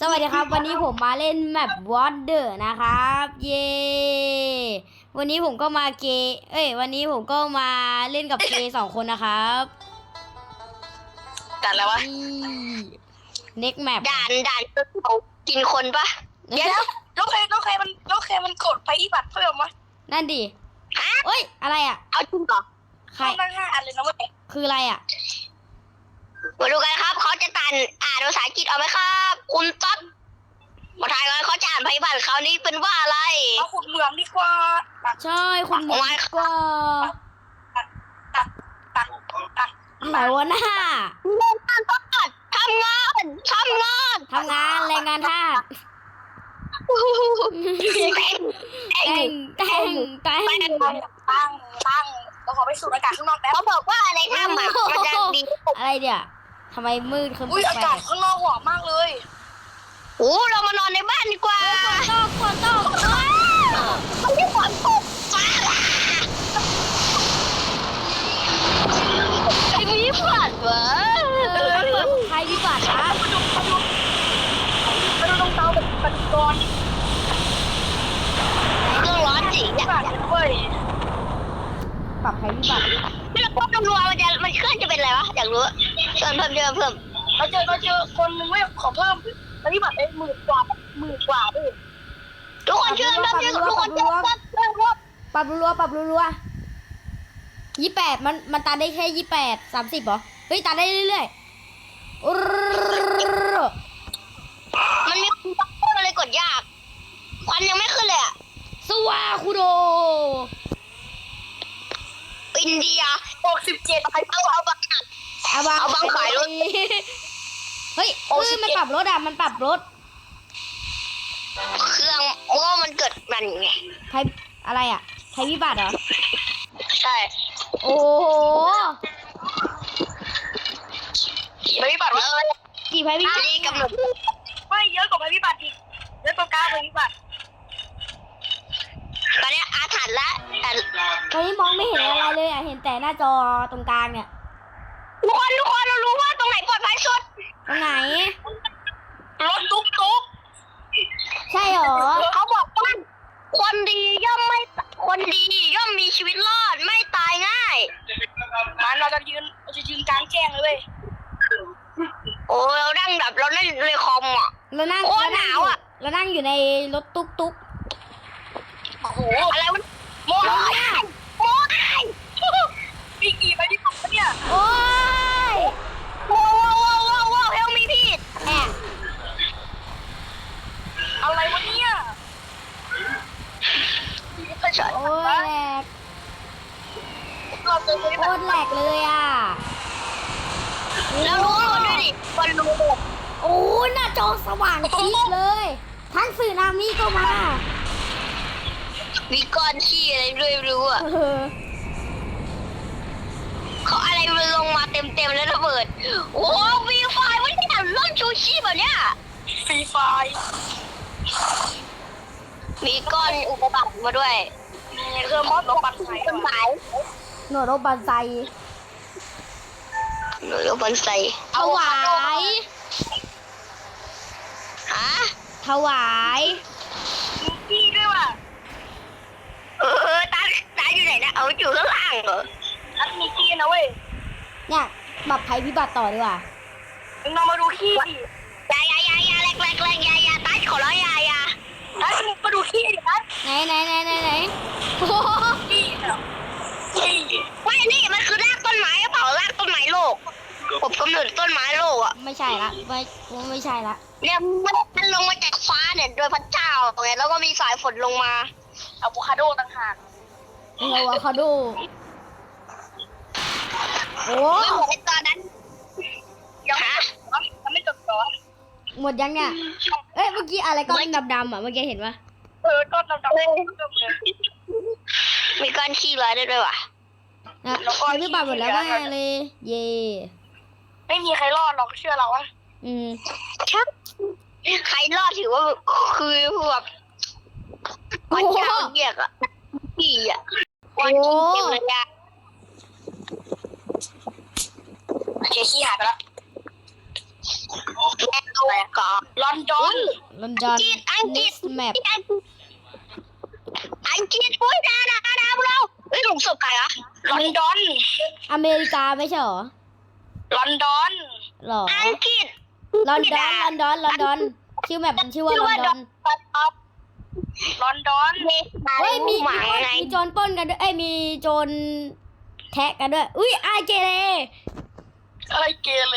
สวัสดีครับ วันนี้ผมมาเล่นแมปวอตเดอร์นะครับ เย้วันนี้ผมก็มาเกย์เอ้ย วันนี้ผมก็มาเล่นกับเกย์สองคนนะครับด่านอะไรวะเน็กแมปด่านด่านเขากินคนปะเดี๋ยวแล้วแล้วใครแล้วใครมันแล้วใครมันกดไปอีบัตรเพิ่มวะนั่นดิฮะเอ้ย อะไรอะ เอาจริงเหรอใครเข้าตั้งห้าอันเลยนะเว้ยคืออะไรอะ มาดูกันครับ เขาจะตันอ่านภาษาอังกฤษเอาไหมครับ คุณต๊อดมาทายกันเขาจะอ่านภัยบัตรเขาวนี้เป็นว่าอะไรเอาขุดเมืองดีกว่าตักใช่คุณหมอโอ้ยก็ตักตักตักไหนวะหน้าทำงานทำงานทำงานแรงงานทาสเต้งเต้งแต่งแต่งแต่งตั้งตั้งตั้งเราขอไปสูดอากาศข้างนอกแป๊บเขาบอกว่าอะไรถ้ำอะมันจะดีอะไรเดี๋ยวทำไมมืดขึ้นอุ้ยแปอาลกาศกข้างนอกหอมมากเลยโอ้เรามานอนในบ้านดีกว่าๆตกฝนตกมันไม่ฝนตกฟ้าไอ้มีฝันวะเออเปิดไทยวิบัตินะมาดูมาดูมาดูตรงเตาแบบปฏิกรณ์เครื่องร้อนจริงที่อะแบบเว้ย ปรับไทยวิบัติแล้วก็ตำรวจมันจะมันเคลื่อนจะเป็นอะไรวะอยากรู้เพิ่มเพิ่มเพิ่มเพิ่มเราเจอเราเจอคนนึงเว้ยขอเพิ่มปฏิบัติได้หมื่นกว่าหมื่นกว่าด้วยทุกคนเชื่อเพิ่มเชื่อทุกคนเชื่อเพิ่มเพิ่มเพิ่มปรับรัวๆปรับรัวๆยี่แปดมันมันตัดได้แค่ยี่แปดสามสิบเหรอเฮ้ยตัดได้เรื่อยๆอุ๊รมันมีคนบักเกอร์เลยกดยากควันยังไม่ขึ้นเลยอะสวาคุโด อินเดียหกสิบเจ็ดเอาเอาบังเอาบังเอาบังขายรถ เฮ้ยเฮ้ยมันปรับรถอะ มันปรับรถ เครื่องว่ามันเกิดมันไงไทยอะไรอะไทยวิบัติเหรอ ใช่ โอ้โหปฏิบัติเออกี่ไทยวิบัตินี้กำหนดไม่เยอะกว่าปฏิบัติอีกเยอะกว่าเก้าปฏิบัติ ตอนนี้อาถรรพ์ละแต่ตอนนี้มองไม่เห็นอะไรเลยอะ เห็นแต่หน้าจอตรงกลางเนี่ยทุกคนทุกคนเรารู้ว่าตรงไหนปลอดภัยสุดตรงไหน รถตุ๊กตุ๊กใช่เหรอ เขาบอกว่าคนดีย่อมไม่คนดีย่อมมีชีวิตรอดไม่ตายง่ายมันเราจะยืนเราจะยืนกลางแจ้งเลยเว้ยโอ้เรานั่งแบบเราเล่นเลยคอมอะเรานั่งโคตรเรานั่งหนาวอะเรานั่งอยู่ในรถตุ๊กตุ๊กโอ้โหอะไรวะโมโอ้ยยโอ้ยมีกี่ปฏิบัติวะเนี่ยโอ้ยโอ้โหโอ้โหเฮลมีพีดแอบอะไรวะเนี่ยโอ้ยแหลกเราเจอปฏิโคตรแหลกเลยอะแล้วรู้คนด้วยดิคนรู้โอ้ยหน้าจอสว่างจิ๊ดเลยทั้งสื่อนามิก็มา มีก้อนขี้อะไรด้วยไม่รู้อะเออเขาอะไรมันลงมาเต็มเต็มๆแล้วระเบิด โอ้วีไฟมันเนี่ยร่อนชูชีพแบบเนี้ยฟรีไฟมีก้อนอุปบัติมาด้วย มีเครื่องมอสรถปั่นไฟต้นไม้โนโรบันไซหนูบอนไซถวาย ฮะถวาย มีที่ด้วยว่ะ เออตาตาอยู่ไหนนะเอาอยู่ข้างล่างเหรออันมีที่นะเว้ยเนี่ยปรับภัยพิบัติต่อดีกว่ามึงลองมาดูที่ดิอยาอยาอยาอยาแรกแรกแรกอยาอยาตาขอร้องอยาอยาถ้ามึงมาดูที่ดินะไหนไหนไหนไหนไหนโอ้โหที่เนี่ยที่ไม่นี่มันคือรากต้นไม้หรือเปล่ารากต้นไม้โลกผมกำเนิดต้นไม้โลกอะไม่ใช่ละไม่ไม่ใช่ละเนี่ยมันมันลงมาจากฟ้าเนี่ยโดยพระเจ้าไงแล้วก็มีสายฝนลงมา อะโวคาโดต่างหากนี่อะวคาโดโอ้ไม่เหมือนในตอนนั้นยังฮะยังไม่จบเหรอหมดยังเนี่ยเอ้ยเมื่อกี้อะไรก้อนดำๆอะเมื่อกี้เห็นปะเออก็ดำๆเริ่มเลยมีก้อนขี้ลอยได้ด้วยว่ะนะภัยพิบัติหมดแล้วแน่เลย เย่ไม่มีใครรอดหรอกเชื่อเราอะอืมใครรอดถือว่าคือแบบ พระเจ้าเรียกอะขี้อะวันขี้เต็มเลยอะโอเคขี้หายไปแล้วแม่ก็ลอนดอนลอนดอนอังกฤษอังกฤษ next map อังกฤษปุ้ยดาดาดาพวกเราเฮ้ยหลุมศพใครอะลอนดอน อเมริกาไม่ใช่หรอ ลอนดอนหรออังกฤษลอนดอนลอนดอนลอนดอนชื่อแมปมันชื่อว่าลอนดอน ลอนดอนเฮ้เฮ้ยมีหมามีไงมีโจรปล้นกันด้วยเอ้ยมีโจรแทะกันด้วย อุ้ยอาเจเรอะไรเกเร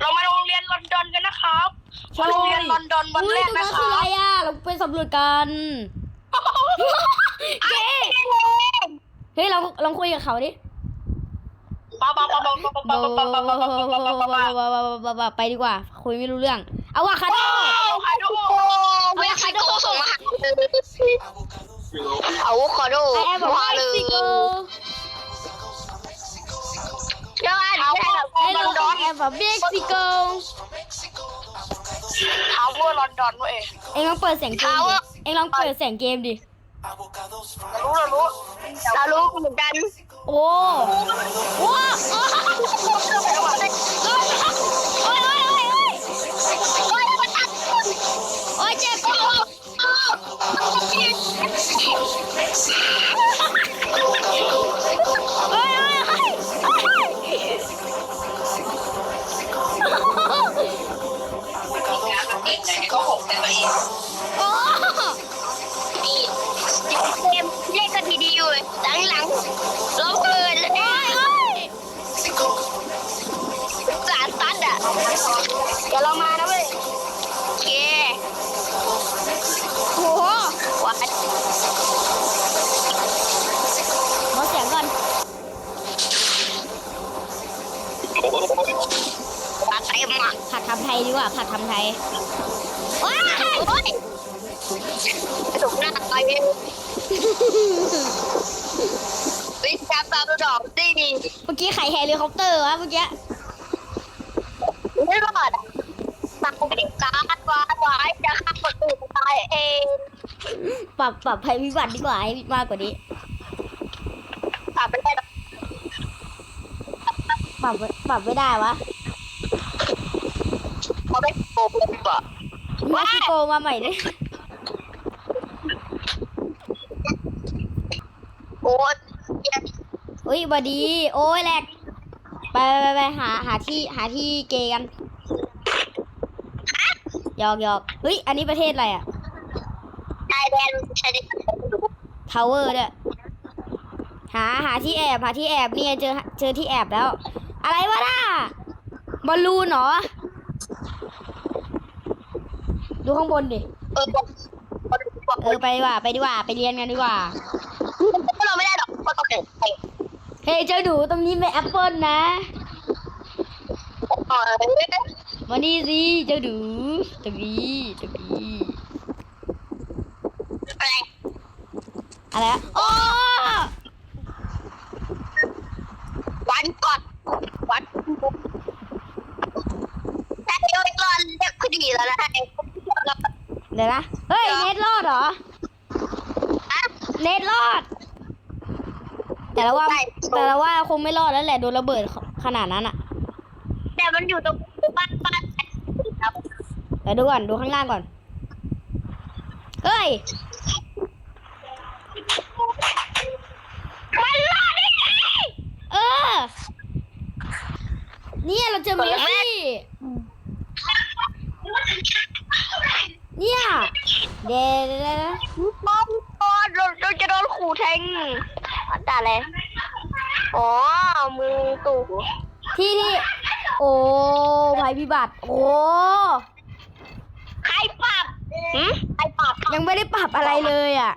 เรามาโรงเรียนลอนดอนกันนะครับใช่มาโรงเรียนลอนดอนวันอุ้แรยกตรงนั้นะนคคือรัอะไรบอะเราไปสำรวจกันเจ๊เฮ้ยเราลองคุยกับเขาดิปะปะปะปะปะปะปะปะปะปะปะปะปะปะไปดีกว่า คุยไม่รู้เรื่อง เอาว่าคาโดใครดูเว็บไซต์ก็ส่งมาหาเอาขอดูไอแอมบอกมาว่าเลยซิโกเดี๋ยวอ่านเอาไม่ได้หรอกไอเราบอกแอมบอกเม็กซิโกทาวเวอร์ลอนดอนเว้ย เอ็งลองเปิดเสียงเกมดิเอ็งลองเปิดเสียงเกมดิรู้เรารู้เรารู้เหมือนกันโอ้ว้าโอ้ยโอ้ยโอ้ยโอ้ยโอ้ยโอ้ยมันตัดโอ้ยเจ็บโอ้ ก็หกแต่ไม่โอ้เกมเล่นกันทีเดียวเลยหลังๆล้มเลย วัดลดเสียงก่อนวัดเต็มอะผัดทำไทยดีกว่าผัดทำไทยว้ายโอ้ยถูกหน้าไปวิ่งจับตามดอกสิเมื่อกี้ไข่เฮลิคอปเตอร์วะเมื่อกี้ไม่รอดอะตักติดการวานไว้จะฆ่าคนอื่นตายเอง ปรับปรับภัยพิบัติดีกว่าให้มากกว่านี้ตัดไม่ได้หรอกปรับไว้ปรับไม่ได้วะเขาไม่โกงเลยป่ะเม็กซิโกมาใหม่เลยโอ้ยอุ้ยบดี โอ้ยแหลกไปไปไปไปหาหาที่หาที่เกย์กันหยอกหยอกเฮ้ย อันนี้ประเทศอะไรอะชายแดนชายแดนทาวเวอร์ด้วยหาหาที่แอบหาที่แอบนี่ไงเจอเจอที่แอบแล้ว อะไรวะน่ะบอลลูนเหรอ ดูข้างบนดิ เออบอกเออไปดีกว่าไปดีกว่าไปเรียนกันดีกว่าเราไม่ได้หรอกเพราะเราแข่งไปเฮ้ยเจ้าหนูตรงนี้เป็นแอปเปิลนะเออมานี่สิเจ้าหนูตรงนี้ตรงนี้ อะไร อะไรอะโอ้วันก่อนวันแต่เดี๋ยวก่อนเรียกคดีแล้วนะเดี๋ยวนะเฮ้ยเน็ตรอดเหรอเน็ตรอด แต่ละว่าแต่ละว่าคงไม่รอดแล้วแหละโดนระเบิดขนาดนั้นอะแต่มันอยู่ตรงบ้านบ้านครับเดี๋ยวดูก่อนดูข้างล่างก่อน เฮ้ย มันรอดได้ไง เออ เนี่ยเราเจอเมสซี่เนี่ยเดี๋ยวเดี๋ยวเดี๋ยวบอมบอลเราเราจะโดนขู่แทงแต่อะไรอ๋อมือตู่ที่ที่โอ้ภัยพิบัติ โอ้ใครปรับหืมใครปรับ ยังไม่ได้ปรับอะไรเลยอะ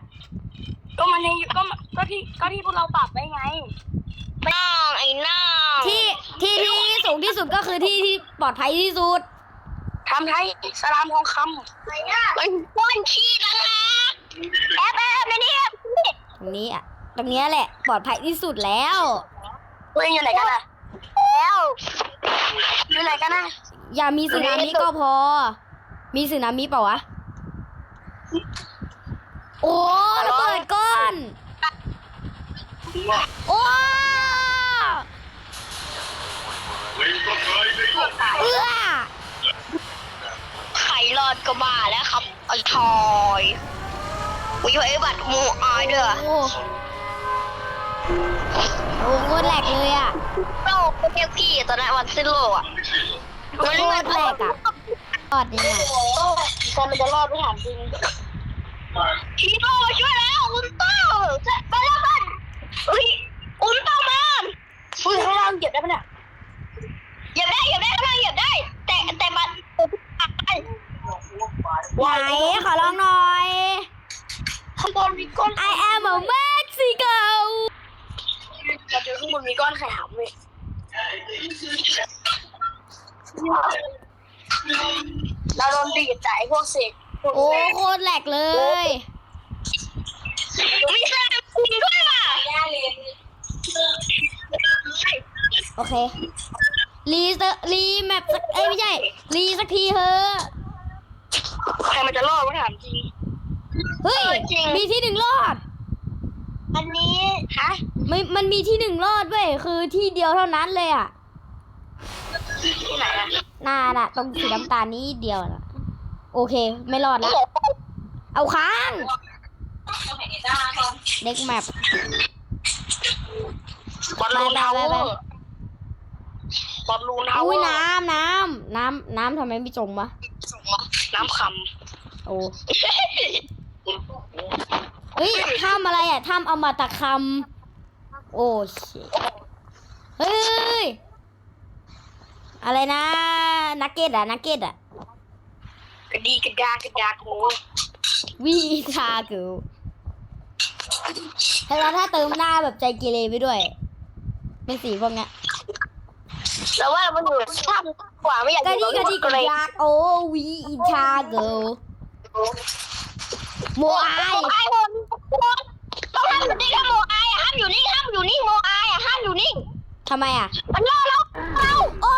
ก็มันยังก็ก็ที่ก็ที่พวกเราปรับไว้ไง น้องไอ้น้องที่ที่ที่สูงที่สุดก็คือที่ที่ปลอดภัยที่สุดทำไทยสลามทองคมันป้วนขี้แล้วนะแอบแอบไม่เนี่ยตรงนี้อะตรงเนี้ยแหละ ปลอดภัยที่สุดแล้วำตัวเองอยู่ไหนกันอะแล้วอยู่ไหนกันนะอย่ามีสึนามิก็พอ มีสึนามิเปล่าวะโอ้ระเบิดก้อน โอ้ เอื้อใครรอดก็บ้าแล้วครับไอ้ทอยวิวไอ้บัตรมูอายเด้อโอ้โหโคตรแหลกเลยอะโลกเรียกพี่ตอนนั้นวันสิ้นโลกอะโคตรแหลกอะรอดเนี่ยการมันจะรอดไม่ถามจริงฮีโร่มาช่วยแล้วอุลตร้าจะไปแล้วกันเฮ้ยอุลตร้าแมนอุ้ยข้างล่างเก็บได้ปะเนี่ย เหยียบได้เหยียบได้ข้างล่างเหยียบได้ แต่แต่บัตรไหนขอลองหน่อย ข้างบนมีก้อน I am a Mexico เราเจอข้างบนมีก้อนไข่หำเลยเราโดนดีดจากไอ้พวกเสกพวกโอ้เสกโคตรแหลกเลย มีสนามบินด้วยว่ะโอเค รีเซรีแมปสักเอ้ยไม่ใช่รีสักทีเถอะใครมันจะรอดวะถามจริง เฮ้ยมีที่หนึ่งรอดอันนี้ฮะไม่มันมีที่หนึ่งรอดเว้ยคือที่เดียวเท่านั้นเลยอะที่ไหนอะน่าน่ะตรงสีน้ำตาลนี้เดียวน่ะโอเค ไม่รอดละเอาค้าง เด็กแมป บอลลูน ไป ทาว ไป เว ไป อร์บ อลลูนทาวเวอุ้อยร์น้ำน้ำน้ำน้ำทำไมไม่จมวะน้ำคโอ้เฮ้ยถ้ำอะไรอะถ้ำอมตะคำโอ้ชิเฮ้ยอะไรนะนักเก็ตอะนักเก็ตอะำกระดีกระดากระดากโอ้วีชาเกิลแล้วถ้าเติมหน้าแบบใจเกเรไปด้วย เป็นสีพวกเนี้ย แล้วว่ามันอยู่ถ้ำกว่าไม่อยากกระอยู่ดิกระดิกระยากโอ้วีชาเกิลโมอายโมอายโมต้องห้ามอยู่นิ่งถ้าโมอายอะห้ามอยู่นิ่งห้ามอยู่นิ่งโมอายอะห้ามอยู่นิ่งทำไมอะ มันล่อเราเราโอ้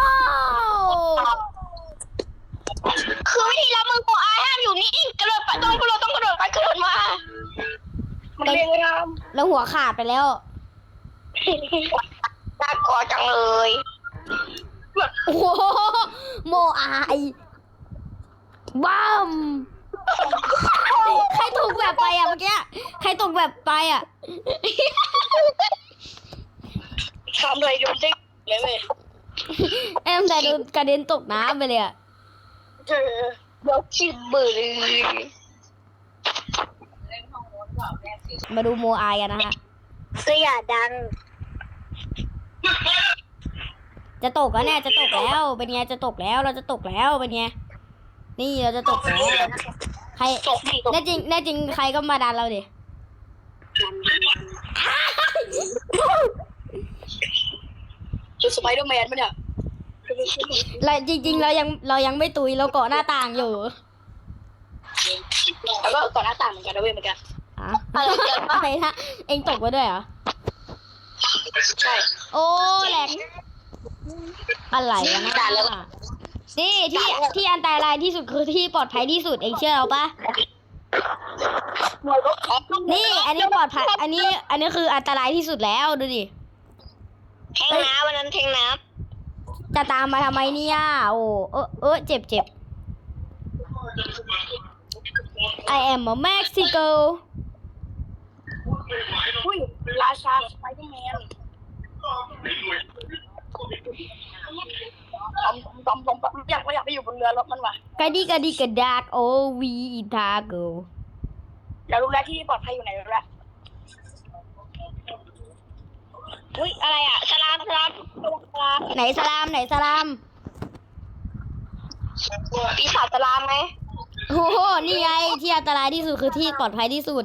คือวิธีรับมือโมอายห้ามอยู่นิ่งกระโดดไปต้องกระโดดต้องกระโดดไปกระโดดมามันเรียกไม่ทแล้วหัวขาดไปแล้วน่ากลัวจังเลย โอ้โหโมอายบ้ามใครตกแบบไปอะเมื่อกี้ใครตกแบบไปอะำทำอะไรโดนเด้งเลยเว้ยแอมแต่โดนกระเด็นตกน้ำไปเลยอะเจอยกชิบมือเลยมาดูโมอายกันนะฮะก็อย่าดัง จะตกแล้วเนี่ยจะตกแล้วเป็นไงจะตกแล้วเราจะตกแล้วเป็นไงนี่เราจะตกแล้วใครตกดิตกแน่จริงแน่จริงใครก็มาดันเราดิคือสไปเดอร์แมนปะเนี่ยเราจริง ๆ เรายังเรายังไม่ตุยเราเกาะหน้าต่างอยู่แล้วก็ก่อนหน้าต่างเหมือนกันนะเว้ยเหมือนกันอะอะไรนะเองตกไปด้วยเหรอใช่โอ้แหลก อะไรอะนะนี่ที่ที่อันตรายที่สุดคือที่ปลอดภัยที่สุดเองเชื่อเราปะมวยก็ขอนี่ อันนี้ปลอดภัย อันนี้ อันนี้คืออันตรายที่สุดแล้วดูดิแทงน้ำวันนั้นแทงน้จะตามมาทำไมเนี่ยโอ้เออเออเจ็บเจ็บ I am a Mexico อุ้ยราชาสไปเดอร์แมน ตอมตอมตอมตอมอยากอยากไปอยู่บนเรือรถมันว่ะกระดิกระดิกระดากโอวีอิทาโกอยากรู้แล้วที่ปลอดภัยอยู่ไหนแล้วอุ้ยอะไรอะสลามสลามสลามไหนสลามไหนสลามปีศาจสลามไหมโอ้โหนี่ไงที่อันตรายที่สุดคือที่ปลอดภัยที่สุด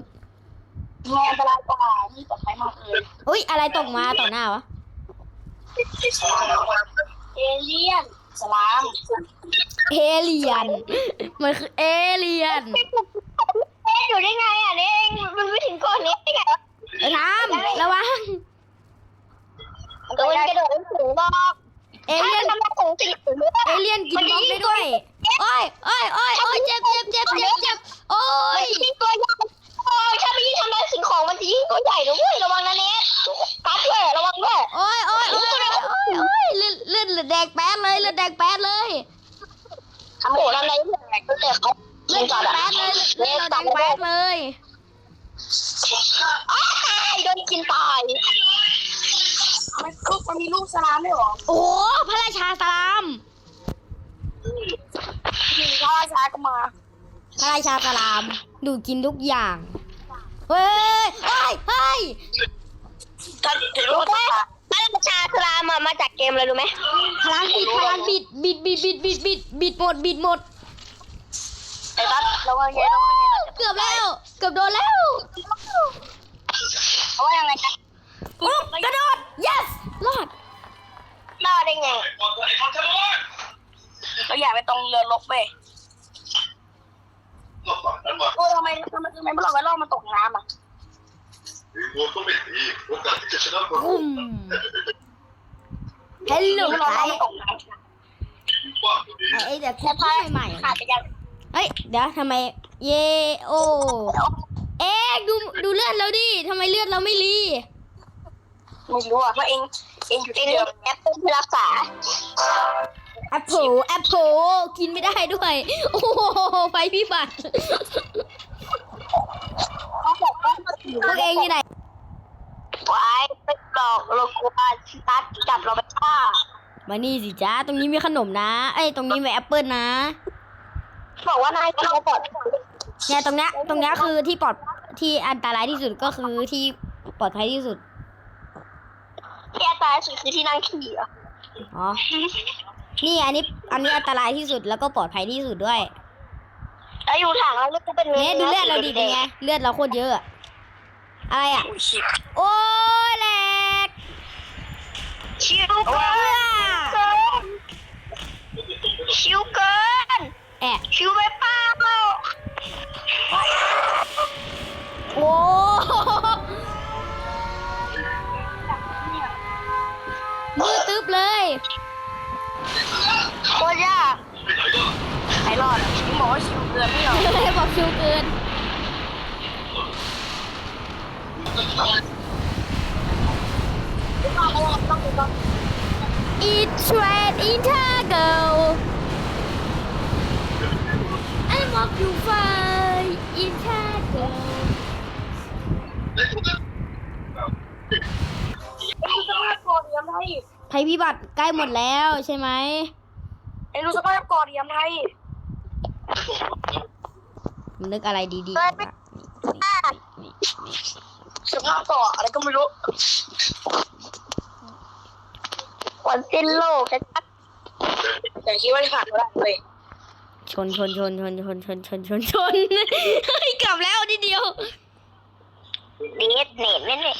งานอันตรายกว่านี่ปลอดภัยมากเลยอุ้ยอะไรตกมาต่อหน้าวะ เอเลี่ยนสลามเอเลียน มันคือเอเลียนเอ๊ะอยู่ได้ไงอะเนี่ยเองมันไม่ถึงก่อนนี้ได้ไงวะน้ำระวังโดนกระโดดสูงบอกเอเลียนทำไมสูงจริงสูงด้วยเอเลียนกินบล็อกได้ด้วยโอ้ยโอ้ยโอ้ยโอ้ยเจ็บเจ็บเจ็บเจ็บเจ็บโอ้มันยยิ่งตัวใหญ่โอ้ย ถ้าไปยิ่งทำลายสิ่งของมันจะยิ่งตัใหญ่นะเว้ยระวังนะเนสตัดเลยระวังด้วยโอ้ยโอ้ยโอ้ยโอ้ยโอ้ยเลือดเลือดแดกแป๊ดเลยเลือดแดกแป๊ดเลยทำโหดอะไรเนี่ยก็เเลือดแดกแป๊ดเลยเลือดแดกแป๊ดเลยอ้ายโดนกินตายมันกมันมีรูปสลามไหมหรอโอ้พระราชาสลามพระราชาก็มาพระราชาสลามดูกินทุกอย่าง เฮ้ยเฮ้ยเฮ้ยถ้าถึงลูกรู้ไหมพระราชาสลามอะมาจากเกมอะไรรู้ไหมพลังบิดพลังบิดบิดบิดบิดบิดบิดบิดหมดบิดหมดไอ้ตั๊ดระวังไงระวังไงตั๊ดเกือบแล้ว เกือบโดนแล้วเอาว่ายังไงนะโอ้กระโดด yes รอดรอดได้ไงเราอยากไปตรงเรือลบ ไปโอ้ทำไมทำไมทำไมไม่รอดไว้รอดมันตกน้ำอะอืมฮัลโหลไม่รอดไอ้มันตกน้ำไอ้แต่แค่พายใหม่ขาดไปยังเฮ้ยเดี๋ยวทำไมเยโอเอ๊ะดูดูเลือดเราดิทำไมเลือดเราไม่รีไม่รู้อะเพราะเองเองอยู่เอที่งเดิมแอปเปิลที่รักษา แอปเปิลแอปเปิลกินไม่ได้ด้วย โอ้โหไฟพิบัติเขาบอกว่ามันอยู่พวกเองอยู่ไหนไว้ไปกรอกโลโก้ตัดจับเราไปฆ่ามานี่สิจ้าตรงนี้มีขนมนะ เอ้ยตรงนี้มีแอปเปิลนะ บอกว่านายเขาปลอดเนี่ยตรงเนี้ยตรงเนี้ยคือที่ปลอดที่อันตรายที่สุดก็คือที่ปลอดภัยที่สุดที่อันตรายสุดคือที่นั่งขี่อะอ๋อ นี่อันนี้อันนี้อันตรายที่สุดแล้วก็ปลอดภัยที่สุดด้วยแล้วอยู่ถังแล้วลูกเป็นเนี่ยดูเลือดเราดิเป็นไงเลือดเราโคตรเยอะอะอะไรอะอุ้ยชิบโอ้ยแหลกชิวเกินชิวเกินแอะชิวไปเปล่าโอ้มือ กินไม่เหรอเลยบอกชิวเกิน Eat trade in Tago I walk you far in Tago ไอ้รู้สภาพกอดเรียมไทยภัยพิบัติใกล้หมดแล้วใช่ไหมไอ้รู้สภาพกอดเรียมไทย นึกอะไรดีๆก่อนนะสภาพกอดอะไรก็ไม่รู้ วันสิ้นโลกชัดแต่คิดว่าที่ผ่านมาได้เลยชนชนชนชนชนชนชนชนชนเฮ้ยกลับแล้วนิดเดียวๆเด็ดเน็ตเน็ตเน็ต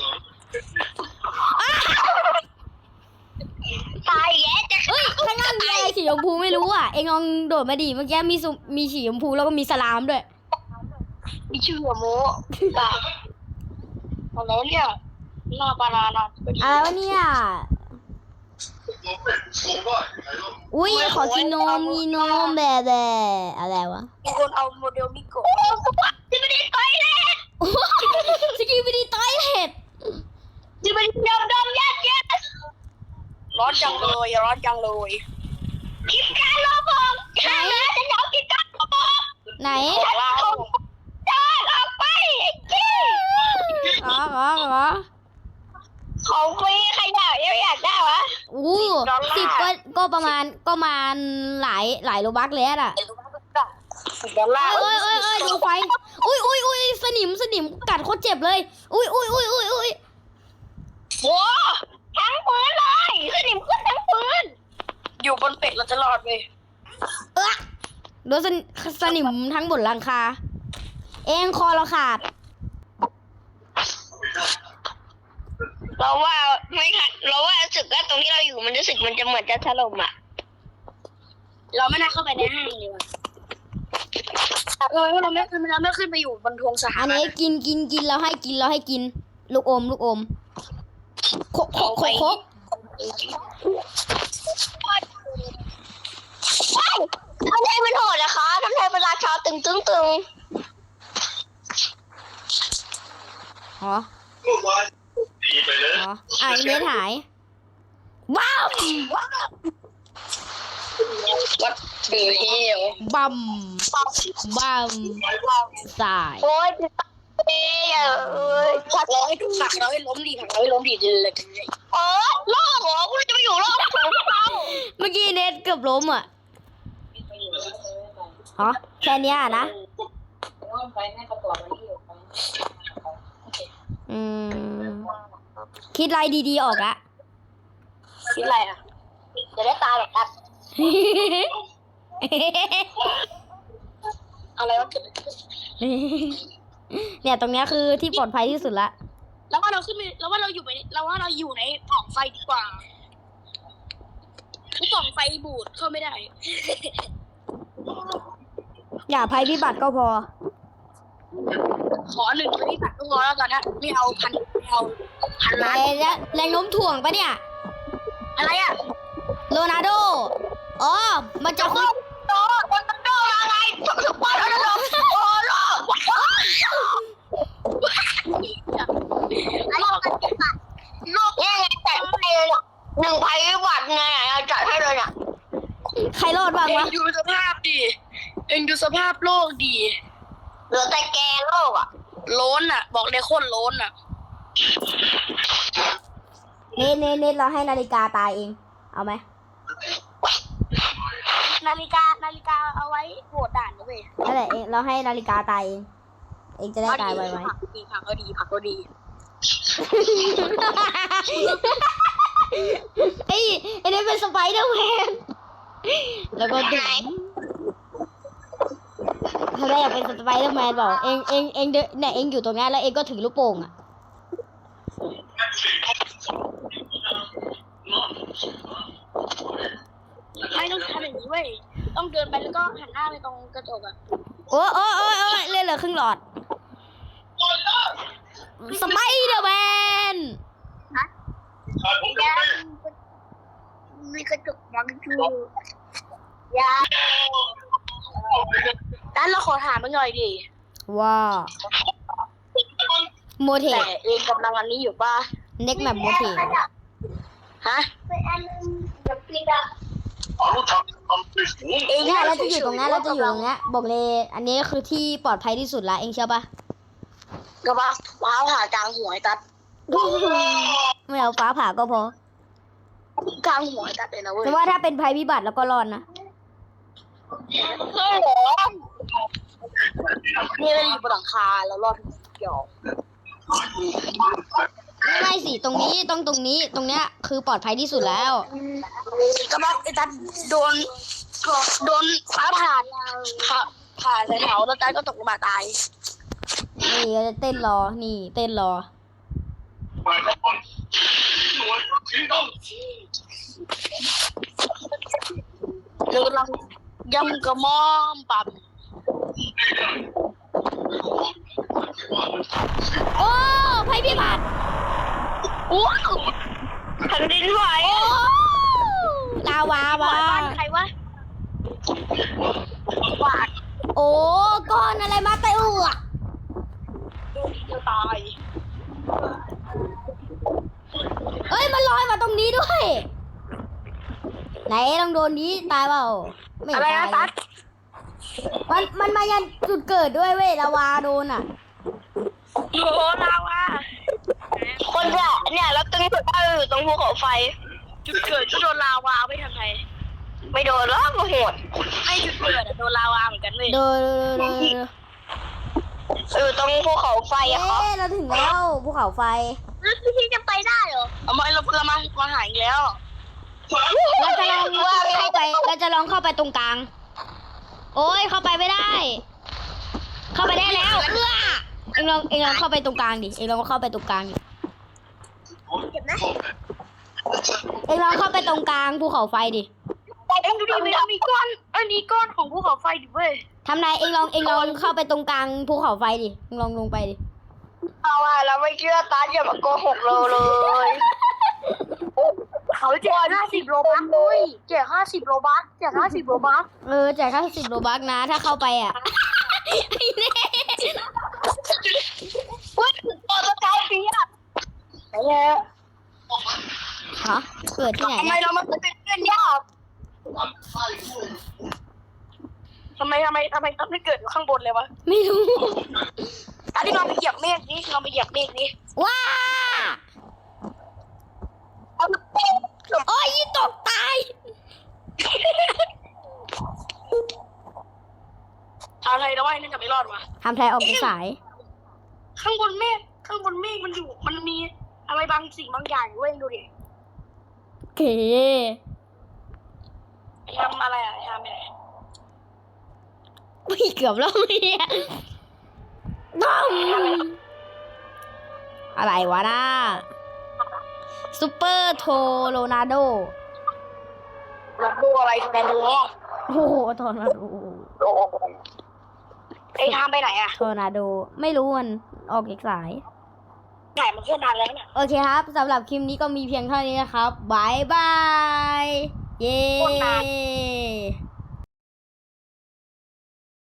ตายแย่จะเฮ้ยข้างล่างมีอะไรสีชมพูไม่รู้อะ เองลองโดดมาดิเมื่อกี้มีสุมีสีชมพูแล้วก็มีสลามด้วย มีชื่อหัวโม้ตาเอาแล้วเนี่ยหน้าบานานาก็ดีอะไรวะเนี่ย อุ้ยขอกินนมกินนมแบบแบบอะไรวะมีคนเอาโมเดลมิโกะจะไม่ได้ต่อยเลยสกีบิดีต้อยเห็ดจะไม่ได้ดมดมยัดยัดร้อนจังเลยร้อนจังเลยคิดการโลบอกข้าเลยจะยอมคิดการโลบอกไหน บอกเล่า จอดออกไปไอ้กี้ อ๋ออ๋ออ๋อของฟรีใครอยากอยากได้วะ อู้สิบก็ก็ประมาณก็ประมาณหลายหลายโลบักเลยอะสิบดอลลาร์เอ้ยเอ้ยเอ้ยดูไฟ อุ้ยอุ้ยอุ้ยสนิมสนิมกัดโคตรเจ็บเลย อุ้ยอุ้ยอุ้ยอุ้ยอุ้ยโว้ทั้งปืนเลยสนิมขึ้นทั้งปืนอยู่บนเป็ดเราจะรอดเว้ยเอะโดนสนสนิมทั้งบนหลังคา เองคอเราขาด เราว่าไม่ค่ะเราว่ารู้สึกว่าตรงที่เราอยู่มันรู้สึกมันจะเหมือนจะถล่มอะ เราไม่น่าเข้าไปในห้างเลยว่ะเออเราไม่ขึ้นเราไม่ขึ้นไปอยู่บนธงสหอันรัฐนี้กินกินกินเราให้กินเราให้กิน ลูกอม ลูกอมโคกโคกโคกโคกทำไมมันโหดนะคะทำไมเวลาชอตึงตึงตึงอ๋ ออ๋ออะเนื้อหาย ว้าววัดเดือเฮียวบัมบัมสาย โอ้ยเอ้ยเอ้ยผลักเราให้ผลักเราให้ล้มดีผลักเราให้ล้มดีเลยเออโลกเหรอคุณจะไปอยู่โลกของเขาเมื่อกี้เน็ตเกือบล้มอะฮะแค่เนี้ยนะอื คิดอะไรดีๆออกละ คิดอะไรอะจะได้ตายแบบนั้นอะไรวะเกิดอะไรขึ้นเนี่ยตรงเนี้ยคือที่ปลอดภัยที่สุดละ แล้วว่าเราขึ้นไปแล้วว่าเราอยู่ไปเราว่าเราอยู่ในปล่องไฟดีกว่าปล่องไฟบูดเข้าไม่ได้ อย่าภัยพิบัติก็พอ ขอหนึ่งไปที่ผัดก็พอแล้วกันนะไม่เอาพันไม่เอาพันแรล้านงแรงโน้มถ่วงปะเนี่ย อะไรอะโรนัลโด อ๋อ มันจะขึ้นโตคนมันโตอะไรทุกคนโตโอ้โลกโลกกันจิตอะโลกเนี่ยไงแต่ไปเลยเนี่ยหนึ่งภัยพิบัติไงอะจัดให้เลยเนี่ยใครรอดบ้างเองวะดูสภาพดิเองดูสภาพโลกดี เหลือแต่แกโลกอะโล้นอะ บอกเลยโคตรโล้นอะ เนทเนทเนทเราให้นาฬิกาตายเอง เอาไหมนาฬิกานาฬิกาเอาไว้โหวตด่านนะเว้ยนั่นแหละเองเราให้นาฬิกาตายเอง เองจะได้ตายไวไหมผักดีผักก็ดีผักก็ดีเอ้ยไอ้นี่เป็นสไปเดอร์แมนแล้วก็ดึง ถ้าได้อยากเป็นสไปเดอร์แมนบอกเองเองเองเดินเนี่ยเองอยู่ตรงนี้แล้วเองก็ถือลูกโป่งอะไม่ต้องทำอย่างนี้เว้ยต้องเดินไปแล้วก็หันหน้าไปตรงกระจกอะโอ้โอ้โอ้โอ้เล่นเหลือครึ่งหลอดสไปเดอร์แมนมีกระจกบังอยู่ยา ด้านเราขอถามมันหน่อยดิว้าโมเทแต่เองกำลังอันนี้อยู่ป่ะเน็กแบบโมเทฮะเองเนี่ยเราจะอยู่ตรงนี้เราจะอยู่ตรงเนี้ยบอกเลย อันนี้คือที่ปลอดภัยที่สุดละเองเชื่อปะกระบะว้าวหากลางหัวไอ้ตัดไม่เอาฟ้าผ่าก็พอกลางหัวไอ้ตัดเลยนะเว้ยแต่ว่าถ้าเป็นภัยพิบัติแล้วก็รอดนะเฮ้ยเหรอ นี่เราอยู่บนหลังคาแล้วรอดเกี่ยวไม่ไม่สิตรงนี้ต้องตรงนี้ตรงเนี้ยคือปลอดภัยที่สุดแล้วกระบะไอ้ตัดโดนโดนฟ้าผ่าผ่าผ่าใส่เท้าแล้วตัดก็ตกลงมาตายนี่เต้นรอนี่ เต้นรอเรากำลังยำกระหม่อมปั๊ม โอ้ภัยพิบัติว้าวแผ่นดินไหวโอ้ลาวาบ้วาานใครวะบาดโอ้ก้อนอะไรมาเตะอือโดนเดียวตายเอ้ยมันลอยมาตรงนี้ด้วย ไหนลองโดนนี้ตายเปล่า ไม่อะไรตานะยตัด มันมันมายันจุดเกิดด้วยเว้ยลาวาโดนอะโอ้ลาวาคนเนี่ยเนี่ยแล้วตึงสุดก็อยู่ตรงภูเขาไฟ จุดเกิดก็โดนลาวาไม่ทำไงไม่โดนหรอกโหดไม่จุดเกิดอะโดนลาวาเหมือนกันเว้ยโดนโดนโดนโดนอยู่ตรงภูเขาไฟเอ๊อะครับะเราถึงแล้วภูเขาไฟพี่จะไปได้เหรอเอามาเราเรามามาหาอีกแล้วเราจะลองเข้าไปเราจะลองเข้าไปตรงกลาง โอ้ยเข้าไปไม่ได้ เข้าไปได้แล้วเอื้อเอ็งลองเอ็งลองเข้าไปตรงกลางดิเอ็งลองเข้าไปตรงกลางดิเก็บนะเอ็งลองเข้าไปตรงกลางภูเขาไฟดิเอ็งดูดิมันมีก้อน อันนี้ก้อนของภูเขาไฟดิเว้ยทำนายเอ็งลองเอ็งลองเข้าไปตรงกลางภูเขาไฟดิเอ็งลองลงไปดิเอาว่าเราไม่เชื่อตาอย่ามาโกหกเราเลย เขาแจกห้าสิบโลบัคด้วยแจกห้าสิบโลบัคแจกห้าสิบโลบัคเออจ่ายค่าสิบโลบักนะ ถ้าเข้าไปอะอุ้ยโอ้สกายฟีอะไหนเนี่ยฮะเกิดที่ไหนทำไมเนี่ยเรามาเป็นเพื่อนยากนทำไมทำไมทำไมทำไม่เกิดอยู่ข้างบนเลยวะไม่รู้อันนี้ลองไปเหยียบเมฆนี่ลองไปเหยียบเมฆนี่ว้าเอาเมฆ โอ้ยตกตายชาวไทยแล้วว่าน่าจะไม่รอดวะทำไทยออกเป็นสาย ข้างบนเมฆข้างบนเมฆมันอยู่ มันมีอะไรบางสิ่งบางอย่างอยู่เว้ยดูดิโอเคทำอะไรอะทำอะไรอุ้ยเกือบแล้วเนี่ยบ้องอะไรวะน่า ซูเปอร์โทโรนาโดเราดูอะไรแดงดูโอ้โหทอร์นาโดไอ้ทามไปไหนอะทอร์นาโดไม่รู้มันออกจากสายไหนมันขึ้นนานแล้วเนี่ยโอเคครับสำหรับคลิปนี้ก็มีเพียงเท่านี้นะครับบายบาย เย้